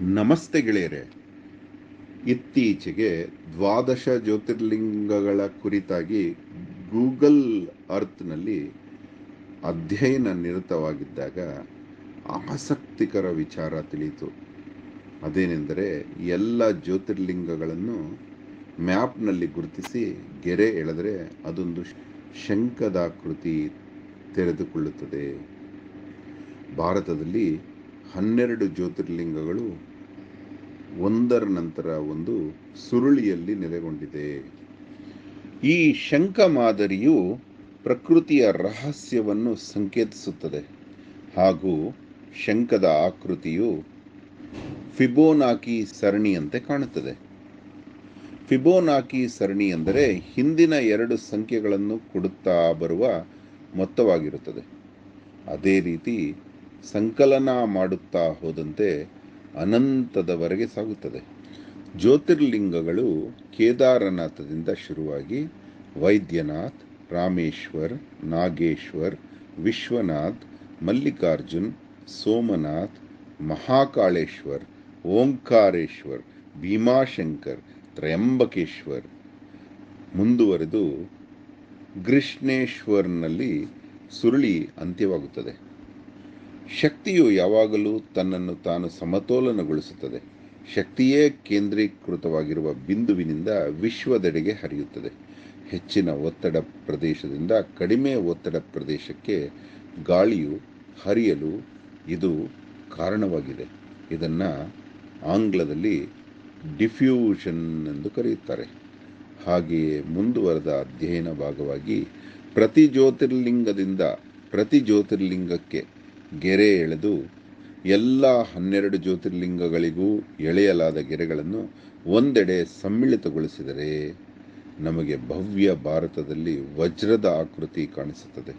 ನಮಸ್ತೆ ಗೆಳೆಯರೆ, ಇತ್ತೀಚೆಗೆ ದ್ವಾದಶ ಜ್ಯೋತಿರ್ಲಿಂಗಗಳ ಕುರಿತಾಗಿ ಗೂಗಲ್ ಅರ್ತ್ನಲ್ಲಿ ಅಧ್ಯಯನ ನಿರತವಾಗಿದ್ದಾಗ ಆಸಕ್ತಿಕರ ವಿಚಾರ ತಿಳಿಯಿತು. ಅದೇನೆಂದರೆ, ಎಲ್ಲ ಜ್ಯೋತಿರ್ಲಿಂಗಗಳನ್ನು ಮ್ಯಾಪ್ನಲ್ಲಿ ಗುರುತಿಸಿ ಗೆರೆ ಎಳೆದರೆ ಅದೊಂದು ಶಂಕದಾಕೃತಿ ತೆರೆದುಕೊಳ್ಳುತ್ತದೆ. ಭಾರತದಲ್ಲಿ ಹನ್ನೆರಡು ಜ್ಯೋತಿರ್ಲಿಂಗಗಳು ಒಂದರ ನಂತರ ಒಂದು ಸುರುಳಿಯಲ್ಲಿ ನೆಲೆಗೊಂಡಿದೆ. ಈ ಶಂಖ ಮಾದರಿಯು ಪ್ರಕೃತಿಯ ರಹಸ್ಯವನ್ನು ಸಂಕೇತಿಸುತ್ತದೆ. ಹಾಗೂ ಶಂಖದ ಆಕೃತಿಯು ಫಿಬೋನಾಕಿ ಸರಣಿಯಂತೆ ಕಾಣುತ್ತದೆ. ಫಿಬೋನಾಕಿ ಸರಣಿ ಎಂದರೆ ಹಿಂದಿನ ಎರಡು ಸಂಖ್ಯೆಗಳನ್ನು ಕೊಡುತ್ತಾ ಬರುವ ಮೊತ್ತವಾಗಿರುತ್ತದೆ. ಅದೇ ರೀತಿ ಸಂಕಲನ ಮಾಡುತ್ತಾ ಹೋದಂತೆ ಅನಂತದವರೆಗೆ ಸಾಗುತ್ತದೆ. ಜ್ಯೋತಿರ್ಲಿಂಗಗಳು ಕೇದಾರನಾಥದಿಂದ ಶುರುವಾಗಿ ವೈದ್ಯನಾಥ್, ರಾಮೇಶ್ವರ್, ನಾಗೇಶ್ವರ್, ವಿಶ್ವನಾಥ್, ಮಲ್ಲಿಕಾರ್ಜುನ್, ಸೋಮನಾಥ್, ಮಹಾಕಾಳೇಶ್ವರ್, ಓಂಕಾರೇಶ್ವರ್, ಭೀಮಾಶಂಕರ್, ತ್ರಯಂಬಕೇಶ್ವರ್ ಮುಂದುವರೆದು ಕೃಷ್ಣೇಶ್ವರ್ನಲ್ಲಿ ಸುರುಳಿ ಅಂತ್ಯವಾಗುತ್ತದೆ. ಶಕ್ತಿಯು ಯಾವಾಗಲೂ ತನ್ನನ್ನು ತಾನು ಸಮತೋಲನಗೊಳಿಸುತ್ತದೆ. ಶಕ್ತಿಯೇ ಕೇಂದ್ರೀಕೃತವಾಗಿರುವ ಬಿಂದುವಿನಿಂದ ವಿಶ್ವದೆಡೆಗೆ ಹರಿಯುತ್ತದೆ. ಹೆಚ್ಚಿನ ಒತ್ತಡ ಪ್ರದೇಶದಿಂದ ಕಡಿಮೆ ಒತ್ತಡ ಪ್ರದೇಶಕ್ಕೆ ಗಾಳಿಯು ಹರಿಯಲು ಇದು ಕಾರಣವಾಗಿದೆ. ಇದನ್ನು ಆಂಗ್ಲದಲ್ಲಿ ಡಿಫ್ಯೂಷನ್ ಎಂದು ಕರೆಯುತ್ತಾರೆ. ಹಾಗೆಯೇ ಮುಂದುವರೆದ ಅಧ್ಯಯನ ಭಾಗವಾಗಿ ಪ್ರತಿ ಜ್ಯೋತಿರ್ಲಿಂಗದಿಂದ ಪ್ರತಿ ಜ್ಯೋತಿರ್ಲಿಂಗಕ್ಕೆ ಗೆರೆ ಎಳೆದು ಎಲ್ಲ ಹನ್ನೆರಡು ಜ್ಯೋತಿರ್ಲಿಂಗಗಳಿಗೂ ಎಳೆಯಲಾದ ಗೆರೆಗಳನ್ನು ಒಂದೆಡೆ ಸಮ್ಮಿಳಿತಗೊಳಿಸಿದರೆ ನಮಗೆ ಭವ್ಯ ಭಾರತದಲ್ಲಿ ವಜ್ರದ ಆಕೃತಿ ಕಾಣಿಸುತ್ತದೆ.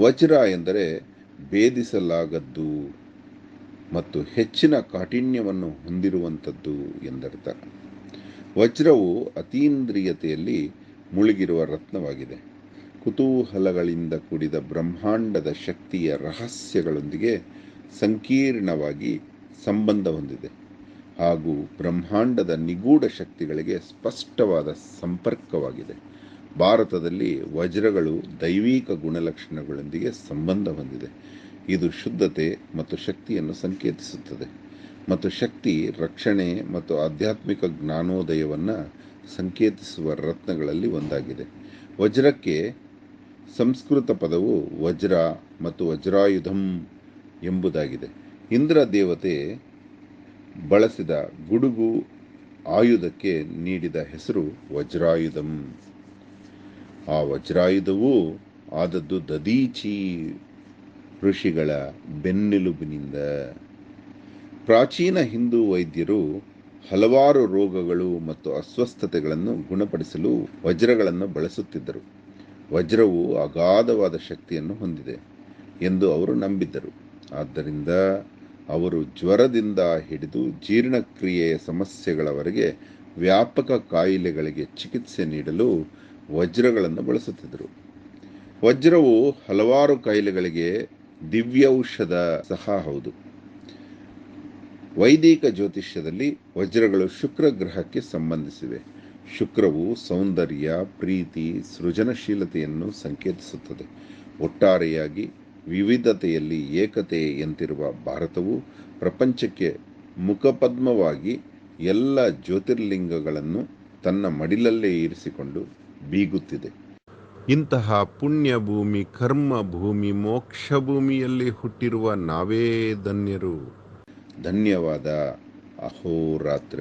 ವಜ್ರ ಎಂದರೆ ಭೇದಿಸಲಾಗದ್ದು ಮತ್ತು ಹೆಚ್ಚಿನ ಕಾಠಿಣ್ಯವನ್ನು ಹೊಂದಿರುವಂಥದ್ದು ಎಂದರ್ಥ. ವಜ್ರವು ಅತೀಂದ್ರಿಯತೆಯಲ್ಲಿ ಮುಳುಗಿರುವ ರತ್ನವಾಗಿದೆ. ಕುತೂಹಲಗಳಿಂದ ಕೂಡಿದ ಬ್ರಹ್ಮಾಂಡದ ಶಕ್ತಿಯ ರಹಸ್ಯಗಳೊಂದಿಗೆ ಸಂಕೀರ್ಣವಾಗಿ ಸಂಬಂಧ ಹೊಂದಿದೆ. ಹಾಗೂ ಬ್ರಹ್ಮಾಂಡದ ನಿಗೂಢ ಶಕ್ತಿಗಳಿಗೆ ಸ್ಪಷ್ಟವಾದ ಸಂಪರ್ಕವಾಗಿದೆ. ಭಾರತದಲ್ಲಿ ವಜ್ರಗಳು ದೈವಿಕ ಗುಣಲಕ್ಷಣಗಳೊಂದಿಗೆ ಸಂಬಂಧ ಹೊಂದಿದೆ. ಇದು ಶುದ್ಧತೆ ಮತ್ತು ಶಕ್ತಿಯನ್ನು ಸಂಕೇತಿಸುತ್ತದೆ. ಮತ್ತು ಶಕ್ತಿ ರಕ್ಷಣೆ ಮತ್ತು ಆಧ್ಯಾತ್ಮಿಕ ಜ್ಞಾನೋದಯವನ್ನು ಸಂಕೇತಿಸುವ ರತ್ನಗಳಲ್ಲಿ ಒಂದಾಗಿದೆ. ವಜ್ರಕ್ಕೆ ಸಂಸ್ಕೃತ ಪದವು ವಜ್ರ ಮತ್ತು ವಜ್ರಾಯುಧಂ ಎಂಬುದಾಗಿದೆ. ಇಂದ್ರ ದೇವತೆ ಬಳಸಿದ ಗುಡುಗು ಆಯುಧಕ್ಕೆ ನೀಡಿದ ಹೆಸರು ವಜ್ರಾಯುಧಂ. ಆ ವಜ್ರಾಯುಧವು ಆದದ್ದು ದದೀಚಿ ಋಷಿಗಳ ಬೆನ್ನೆಲುಬಿನಿಂದ. ಪ್ರಾಚೀನ ಹಿಂದೂ ವೈದ್ಯರು ಹಲವಾರು ರೋಗಗಳು ಮತ್ತು ಅಸ್ವಸ್ಥತೆಗಳನ್ನು ಗುಣಪಡಿಸಲು ವಜ್ರಗಳನ್ನು ಬಳಸುತ್ತಿದ್ದರು. ವಜ್ರವು ಅಗಾಧವಾದ ಶಕ್ತಿಯನ್ನು ಹೊಂದಿದೆ ಎಂದು ಅವರು ನಂಬಿದ್ದರು. ಆದ್ದರಿಂದ ಅವರು ಜ್ವರದಿಂದ ಹಿಡಿದು ಜೀರ್ಣಕ್ರಿಯೆಯ ಸಮಸ್ಯೆಗಳವರೆಗೆ ವ್ಯಾಪಕ ಕಾಯಿಲೆಗಳಿಗೆ ಚಿಕಿತ್ಸೆ ನೀಡಲು ವಜ್ರಗಳನ್ನು ಬಳಸುತ್ತಿದ್ದರು. ವಜ್ರವು ಹಲವಾರು ಕಾಯಿಲೆಗಳಿಗೆ ದಿವ್ಯೌಷಧ ಸಹ ಹೌದು. ವೈದಿಕ ಜ್ಯೋತಿಷ್ಯದಲ್ಲಿ ವಜ್ರಗಳು ಶುಕ್ರ ಗ್ರಹಕ್ಕೆ ಸಂಬಂಧಿಸಿವೆ. ಶುಕ್ರವು ಸೌಂದರ್ಯ, ಪ್ರೀತಿ, ಸೃಜನಶೀಲತೆಯನ್ನು ಸಂಕೇತಿಸುತ್ತದೆ. ಒಟ್ಟಾರೆಯಾಗಿ ವಿವಿಧತೆಯಲ್ಲಿ ಏಕತೆ ಎಂತಿರುವ ಭಾರತವು ಪ್ರಪಂಚಕ್ಕೆ ಮುಖಪದ್ಮವಾಗಿ ಎಲ್ಲ ಜ್ಯೋತಿರ್ಲಿಂಗಗಳನ್ನು ತನ್ನ ಮಡಿಲಲ್ಲೇ ಇರಿಸಿಕೊಂಡು ಬೀಗುತ್ತಿದೆ. ಇಂತಹ ಪುಣ್ಯಭೂಮಿ ಕರ್ಮಭೂಮಿ ಕರ್ಮ ಭೂಮಿ, ಮೋಕ್ಷ ಭೂಮಿಯಲ್ಲಿ ಹುಟ್ಟಿರುವ ನಾವೇ ಧನ್ಯರು. ಧನ್ಯವಾದ. ಅಹೋರಾತ್ರ.